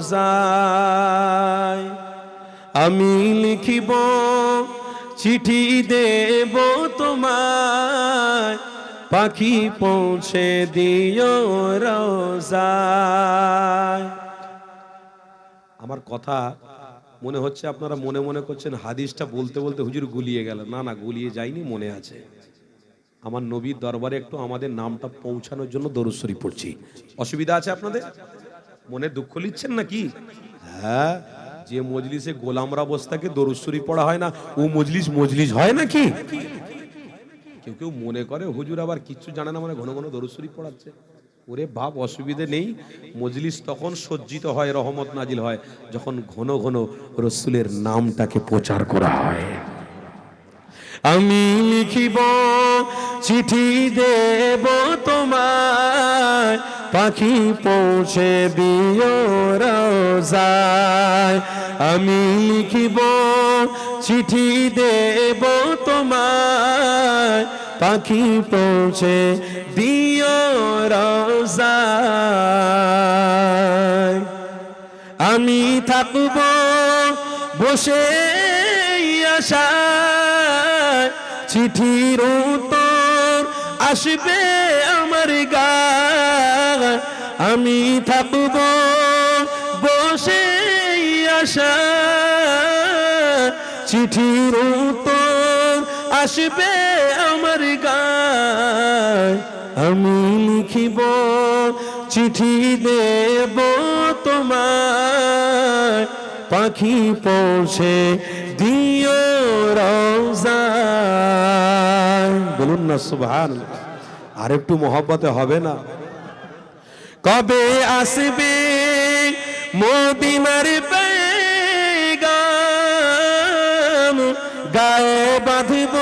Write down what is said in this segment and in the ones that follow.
রোজায় আমি লিখিব, চিঠি দেব তোমায়। পাখি পৌঁছে দিও রোজায়। আমার কথা মনে হচ্ছে আপনারা মনে মনে করছেন হাদিসটা বলতে বলতে হুজুর গুলিয়ে গেল। না না, গুলিয়ে যায়নি, মনে আছে। আমার নবীর দরবারে একটু আমাদের নামটা পৌঁছানোর জন্য দরুশ্বরী পড়ছি। অসুবিধা আছে আপনাদের? মনে দুঃখ লিচ্ছেন নাকি? হ্যাঁ যে মজলিসে গোলামরা অবস্থাকে দরুশ্বরী পড়া হয় না, ও মজলিস মজলিস হয় নাকি? কেউ কেউ মনে করে, হুজুর আবার কিচ্ছু জানে না মানে ঘন ঘন দরুশ্বরী পড়াচ্ছে। ওরে ভাব অসুবিধে নেই। মজলিস তখন সজ্জিত হয়, রহমত নাজিল হয়, যখন ঘন ঘন রসুলের নামটাকে প্রচার করা হয়। আমি লিখিব, চিঠি দেব পাখি পৌঁছে দিও রোজায়। আমি লিখিব, চিঠি দেব তোমায়। পাখি পৌঁছে রোজায়। আমি থাকব বসে আশায়। চিঠির উত্তর আসবে আমার গা আমি থাকব বসে আশা। চিঠির উত্তর আসবে আমার গায়। আমি লিখিব, চিঠি দেব তোমার পাখি পৌঁছে দিও রওজায় বলুন না সুবহান আর একটু মহব্বতে হবে না। কবে আসবে মদিনার পেগাম গায়ে বাঁধব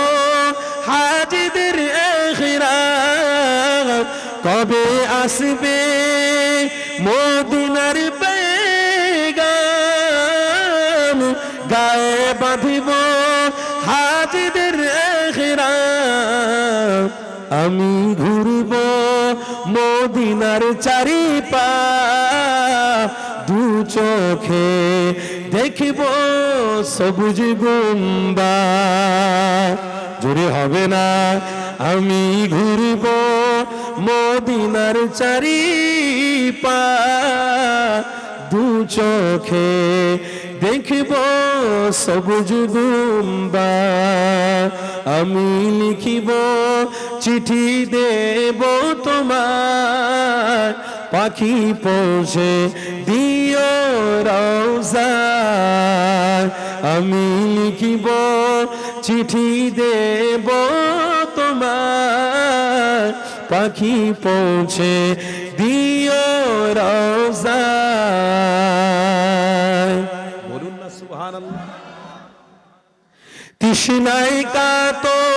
হাজিদের এখরাম কবে আসবে মদিনার পেগাম গায়ে বাঁধব হাজিদের আমি ঘুরব মদিনার চারি পা দু চোখে দেখব সবুজ গুম্বা। জোরে হবে না, আমি ঘুরব মদিনার চারি পা দু চোখে দেখব সবুজ গুম্বা। আমি লিখিব চিঠি দেব তোমার। পাখি পৌঁছে দিও রওজা। আমি লিখিব চিঠি দেব তোমার। পাখি পৌঁছে দিও রওজা। বলুন না সুবহানাল্লাহ। তৃষ্ণায় কাতর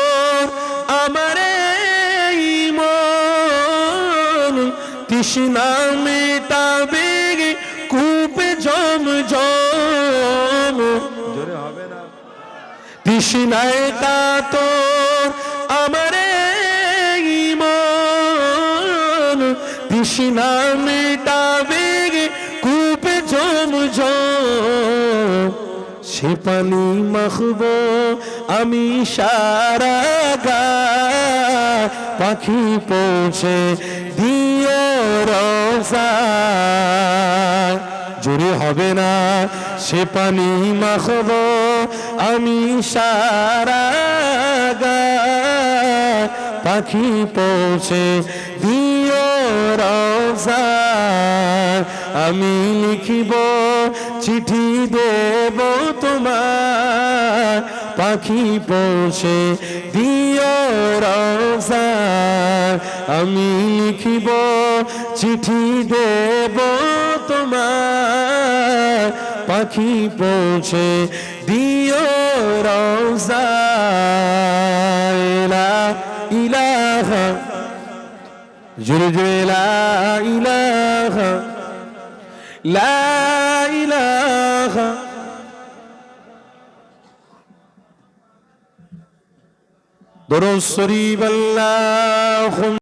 তৃষ্ণা মেটাবে কূপে জম জম। জোরে হবে না। তৃষ্ণায় কাতর আমার এই মন তৃষ্ণা মেটাবে কূপে জম জম। সে পানি মাখব আমি সারা গা। পাখি পৌঁছে দিও জোরে হবে না সে পানি মাখব, আমি সারা পাখি পৌঁছে দিও রোজা আমি লিখিব, চিঠি দেব তোমার পাখি পৌঁছে দিও রোজা আমি লিখিব চিঠি দেব তোমার। পাখি পৌঁছে দিও ইলা ইলাহা জুড়ে জুড়ে ইলাহা, লা ইলাহা দরুদ শরীফ আল্লাহুম